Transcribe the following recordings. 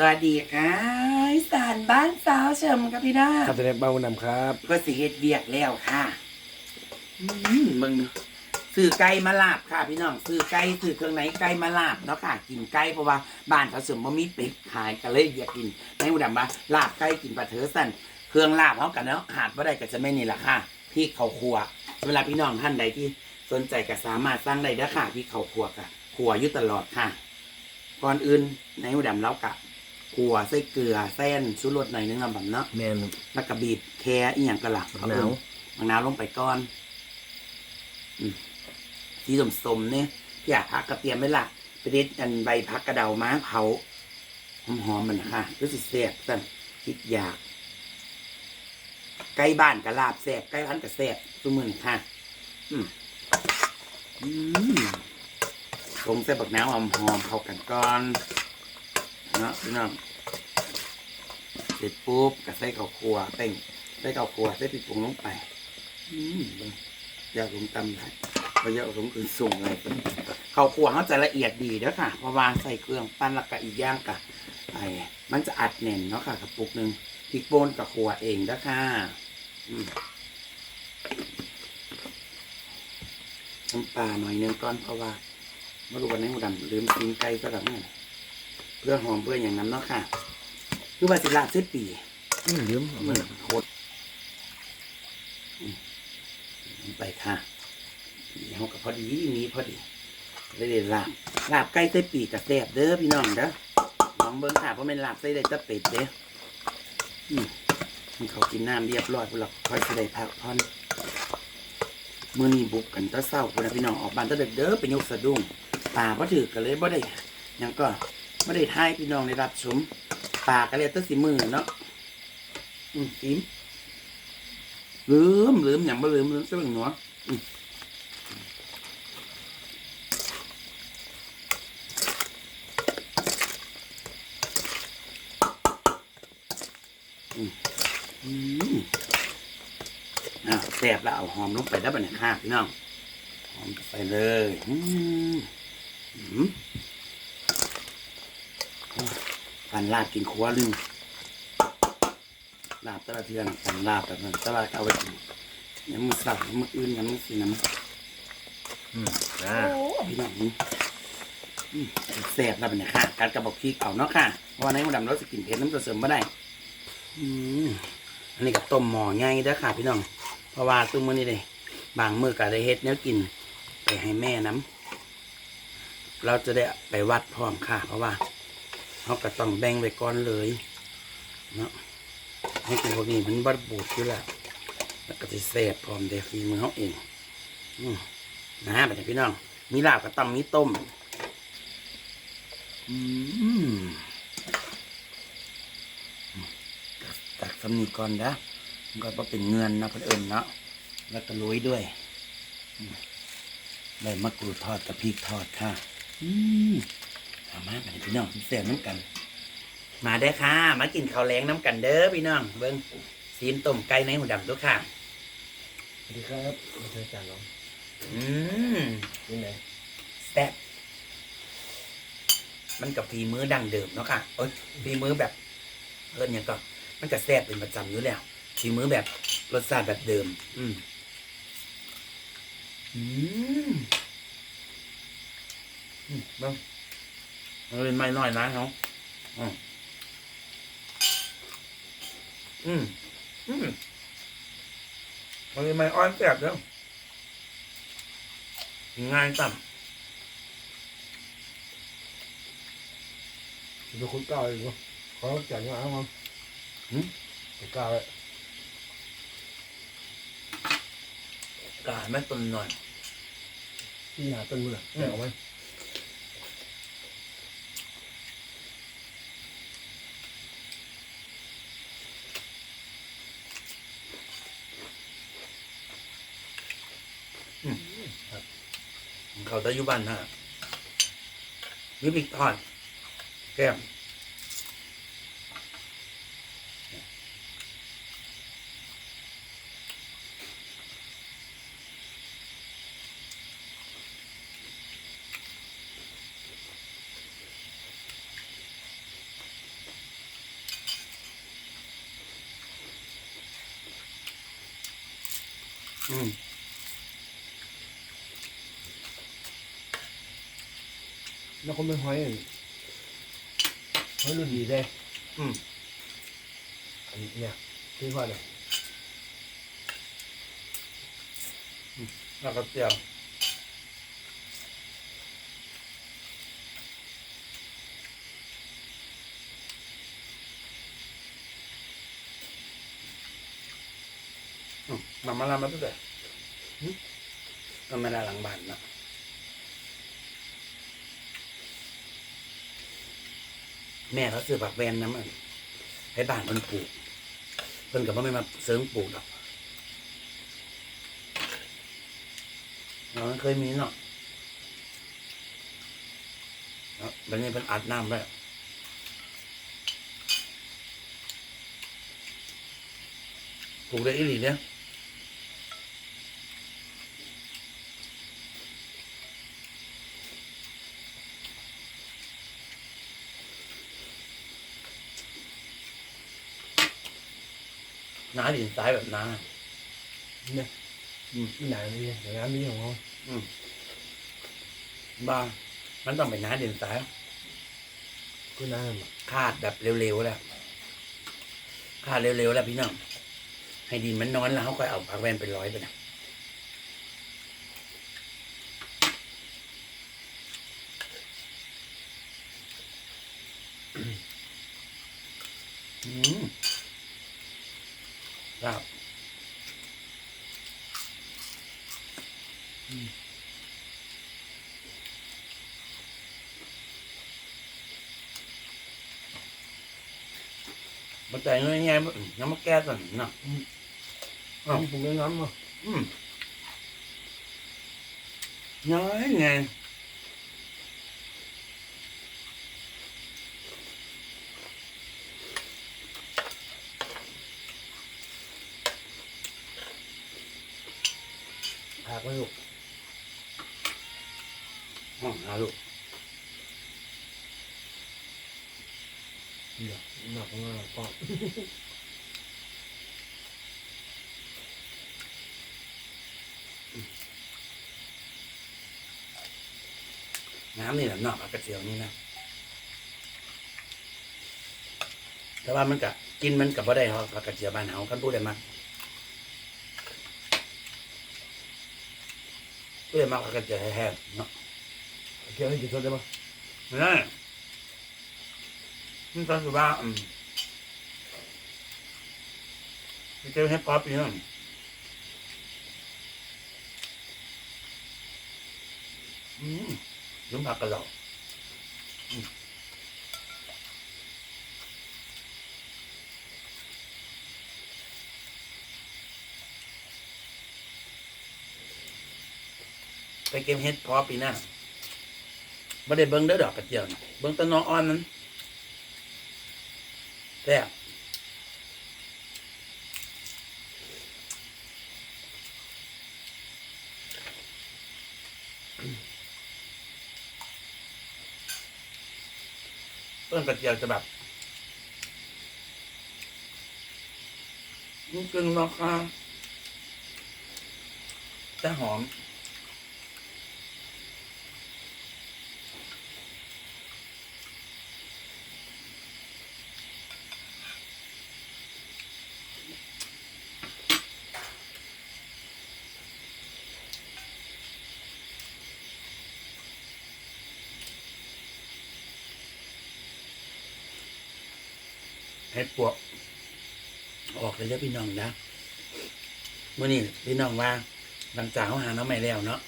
สวัสดีค่ะอีสานบ้านสาวเฉิมกับพี่น้าครับแสดงบ้าวุนำครับก็สิเฮ็ดเวียกแล้วค่ะอืมมึงซื้อไก่มาลาบค่ะ พี่น้องซื้อไก่ซื้อเครื่องไหนไก่มาลาบเนาะค่ะ กินไก่เพราะว่าบ้านเขาเสริมบ่มีเป็ดขายก็เลยอยากกินในอุดมว่าลาบไก่กินปลาเถอสั่นเครื่องลาบเขากันเนาะขาดบ่ได้ก็จะไม่นี่แหละค่ะพี่เขาครัว เวลาพี่น้องท่านใดที่สนใจก็สามารถสร้างได้เด้อค่ะพี่เขาครัวค่ะครัวอยู่ตลอดค่ะ ก่อนอื่นในอุดมเรากะ ขัวใส่เกลือเส้นชูรสหน่อยนึงลำแบบเนาะแมนแล้วก็บีบแค่อีหยังกระหลักมะนาวมะนาวลงไปก้อนอืมสีสมๆเนี่ยพี่อยากพักกระเทียมไหมล่ะไปเด็ดอันใบพักกระเดาม้าเผาหอมๆมันค่ะรู้สึกแซ่บสั่นคิดอยาก ใกล้บ้านกระลาบแซ่บใกล้พันกระแซ่บทุกมือนี่ค่ะ อืมอืมลงใส่บักน้ำหอมๆเข้ากันก่อนเนาะพี่น้อง เสร็จปุ๊บก็ใส่ข้าวคั่วเต่งใส่ข้าวคั่วใส่พริกผงลงไปอืมเบิ่งอยากลงตำได้พอยากลงอื่นสูงเป็นข้าวคั่วเขาจะละเอียดดีเด้อค่ะเพราะว่าใส่เครื่องปั้นและกะอีกอย่างกะไอ้มันจะอัดแน่นเนาะค่ะกระปุกหนึ่งพริกป่นกับคั่วเองเด้อค่ะอืมน้ำปลาหน่อยนึงก่อนเพราะว่าไม่รู้วันไหนหมูดำลืมกินไก่ก็แบบนั้นเพื่อหอมเพื่ออย่างนั้นเนาะค่ะ คือว่าสิลาบเส้นปีอืมยืมเอามัมานโคตรอืมลงไปค่ะเดี๋ยวกับพอดีมีพอดีได้เลยลาบลาบไก่เส้นปีกับแซ่บเด้อพี่น้องเด้อลองเบิ้งค่ะเพราะเป็นลาบไส้ได้ตะเป็ดเด้ออืมมันเขากินน้ำเรียบร้อยพวกเราค่อยจะได้พักผ่อน มื่อนี้บุกกันแตะเศร้าพวกเราพี่น้องออกบ้านแตะเด็กเด้อไปยกสะดุ้งป่าพอถือกันเลยบ่ได้หยังก็ไม่ได้ทายพี่น้องได้รับชม ปากก็เลยตั้งสีมือเนาะอืมซิมลืมลืมอย่างบ่ลืมลืมซะเบิ่งหนัวอืมอืมอืมอะแซ่บแล้วเอาหอมลงไปแล้วบัดนี่ยค่ะพี่น้องหอมไปเลยอืมอืม ปันลาดกินครัวลืมลาบแตะละเทือนสันลาบแบบนั้นแตะละเอาไปกินยำมือสับยำมืออื่นยำมือสีน้ำอืมอ่าพี่น้องนี่อืมแซ่บแล้วเป็นไงค่ะการกระบอกพริกเอาเนาะค่ะเพราะว่าในหมูดำเราจะกินเผ็ดน้ำตัวเสริมไม่ได้อืมอันนี้กับต้มหม้อง่ายเด้อค่ะ พี่น้องเพราะว่าตุ้มมื้อนี้เลยบางมื้อก็ได้เฮ็ดแนวกิน ไปให้แม่น้ำเราจะได้ไปวัดพร้อมค่ะ เพราะว่า เขาก็ต้องแบ่งไว้ก่อนเลยเนาะให้กินพวกนี้มันบัดบูดอยู่แล้วแล้วก็จะเสพพร้อมเด็กฝีมือเขาเองอนะฮะแบบพี่น้อง มีลาบกับตำมีต้ม อืมตักสำนีก่อนนะมันก็เป็นเงินนะเพื่นเอิญเนาะแล้วก็โรยด้วยอืมใบมะกรูดทอดกับพริกทอดค่ะ อืม เอามาแบบนี้พี่น้องเสียน้ำกัน มาได้อค่ะ มากินข้าวแรงน้ำกันเด้อพี่น้อง เบิ้งซีนต้มไก่ในหูดำทุกค่ะ สวัสดีครับมาเจอจานน้องอืมนี่ไหนแซ่บมันกับฝีมือดังเดิมเนาะค่ะเอ้ยฝีมือแบบเอิญยังก็ มันก็แซ่บเป็นประจำอยู่แล้วฝีมือแบบรสชาติแบบเดิม อืมอืมอืมเบ้างมัน เป็นไม้น้อยนะเขาอืมอืมอืมมันเป็นไม้อ้อนแซ่บแล้วง่ายต่ำดูคุณก้าวอีกวะขอจานน้ำมั้งหืมไปก้าวเลยกาแม่ตุนหน่อยที่หาต้นมือแกเอาไหม เขาได้ยุบันฮะหรือมีทอดแก้มอืม แล้วก็ไม่ห้อยอันห้อยรุ่นดีเลยอืมอันเนี่ยที่ว่าเลย แม่เขาซื้อผักแวนนะมันให้บ้านมันปลูกเพิ่นกับว่าไม่มาเสริมปลูกหรอกเราเคยมีเนาะเนาะวันนี้เพิ่นอัดน้ำไว้วปลูกได้อีหลีเนี่ย ดินทรายแบบน้าเนี่ยอืมนี่หนานี่อย่างนั้นนี่ของเขาอืมบ้ามันต้องเป็นน้าดินทรายก็น่าแบบคาดแบบเร็วๆแล้วคาดเร็วๆแล้วพี่น้องให้ดินมันนอนแล้วเขาก็เอาผักแวนไปร้อยไปนะอืม ครับอืมมาแต่งเงี้ยไงน้ำมาแก้ก่อนเนาะอ้าวผมไม่น้ำอะอืมน้อยไง หักไม่ถูกห้องหาลูกเดี๋ยวหนักมากก็น้ำนี่แหละเนาะกระเจียวนี่นะ แต่ว่ามันกะกินมันกับว่าได้เขากระเจียวบ้านเฮากันพูดได้มาก พูดได้มากกว่ากระเจียวแห้งๆเนาะเกี่ยวให้กินสดได้ปะไม่ได้มันก็คือว่าอืมกระเจียวให้ป๊อปอยู่เนาะอืมยุ้มผักกระเหล่าอืม ไปเก็บเฮ็ดพอปีหน้าไม่ได้เบิ้งเด้อดอกกระเจียวนะเบิ้งต้นน้องอ่อนนั้นแต่บต้นกระเจียวจะแบบมันกึ่งราคาแต่หอม ห็ดปวก ออกเลยเด้อพี่น้องนะมื่อนี้พี่น้องว่าหลังจากเขาหาน้องใหม่แล้วเนาะ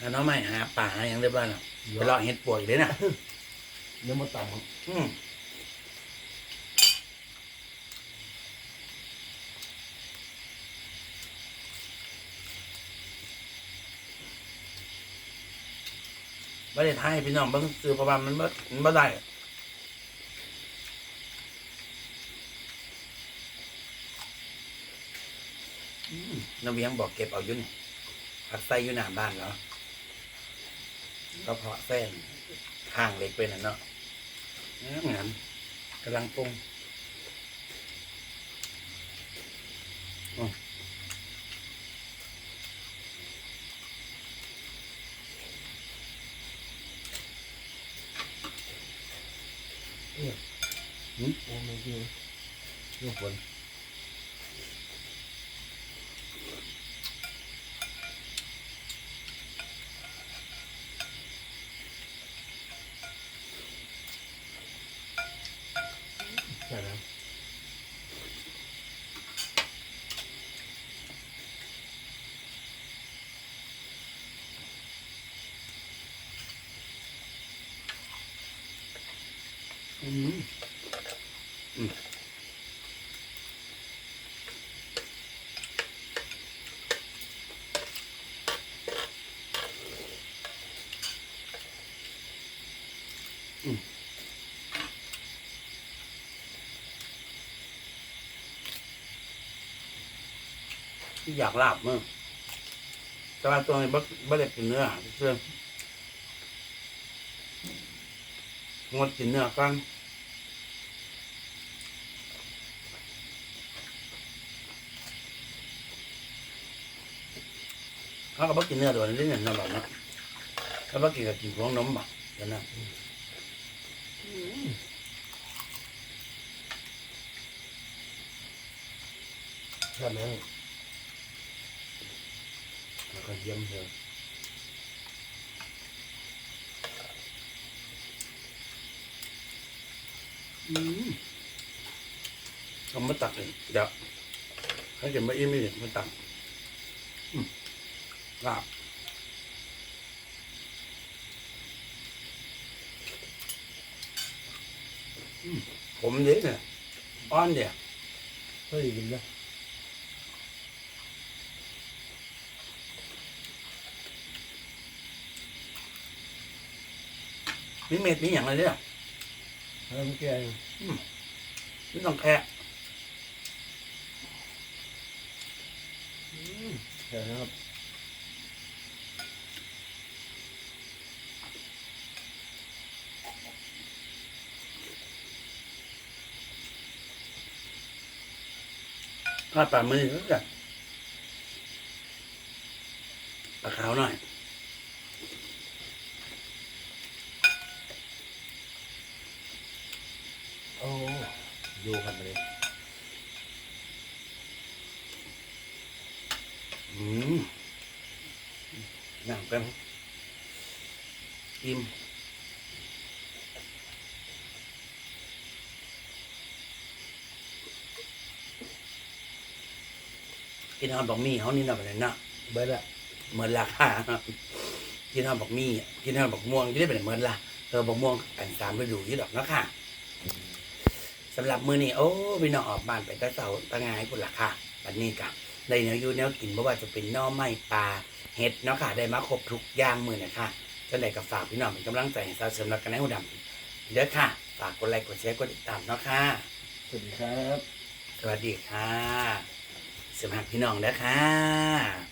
หาน้องใหม่หาป่าหาอย่างเรียบร้อยแล้วไปเลาะเห็ดปวกอีกเลยนะเนื้อมาต่ำอืมไม่ได้ทายให้พี่น้องเบิ่งซื้อเพราะว่ามันบ่มันบ่ได้ น้ำเวียงบอกเก็บเอายุ่นผัดไส้อยู่หน้าบ้านเหรอก็เพาะเส้นข้างเล็กไปนั่นเนาะเงามกำลังปรุงอืมโอ้ไม่ดีลูกบอล ที่อยากลาบมั้งแต่ว่าตัวนี้บ่บ่ได้กินเนื้อเพื่อนงดกินเนื้อกัน เขาก็บอกกินเนื้อตัวนี้เนี่ยนั่นแบบนั้นเขาบอกกินกับกินพวงนมบ่เดี๋ยวนะใช่แล้วแล้วก็เยี่ยมเลยอืมเขามาตักเลยเดี๋ยวเขาจะมาอิ่มไม่เด็ดมาตักอืม ลาบอืมผมเด็ดเนี่ยอ้อนเดียวเฮ้ยกินนะมีเม็ดมีอย่างไรเนี่ยแล้วมันแกงไม่ต้องแค่ใช่ครับ ทอดปลามือก็จะปลาขาวหน่อยโอ้ดูครับเลยอืมนั่งกันอิ่ม กินทอนบอกมีเขานี่นะแบบนั้นนะเบิร์ดอะเหมือนราคากินทอนบอกมีอะกินทอนบอกม่วงที่ได้เป็นเหมือนละเออบอกม่วงอันตามไปดูที่ดอกเนาะค่ะสำหรับมือนี้โอ้พี่น้องออกบ้านไปแตะเสาตะงายพุ่นละค่ะวันนี้กับได้แนวอยู่แนวกินเพราะว่าจะเป็นหน่อไม้ปลาเห็ดเนาะค่ะ ได้มาครบทุกอย่างมือเนี่ยค่ะจะได้กับฝากพี่น้องเป็นกำลังใจให้สาวเสริมรักกันให้หูดำเด้อค่ะ ฝากกดไลค์กดแชร์กดติดตามเนาะค่ะ สวัสดีครับ สวัสดีค่ะ สมับพี่น้องนะค่ะ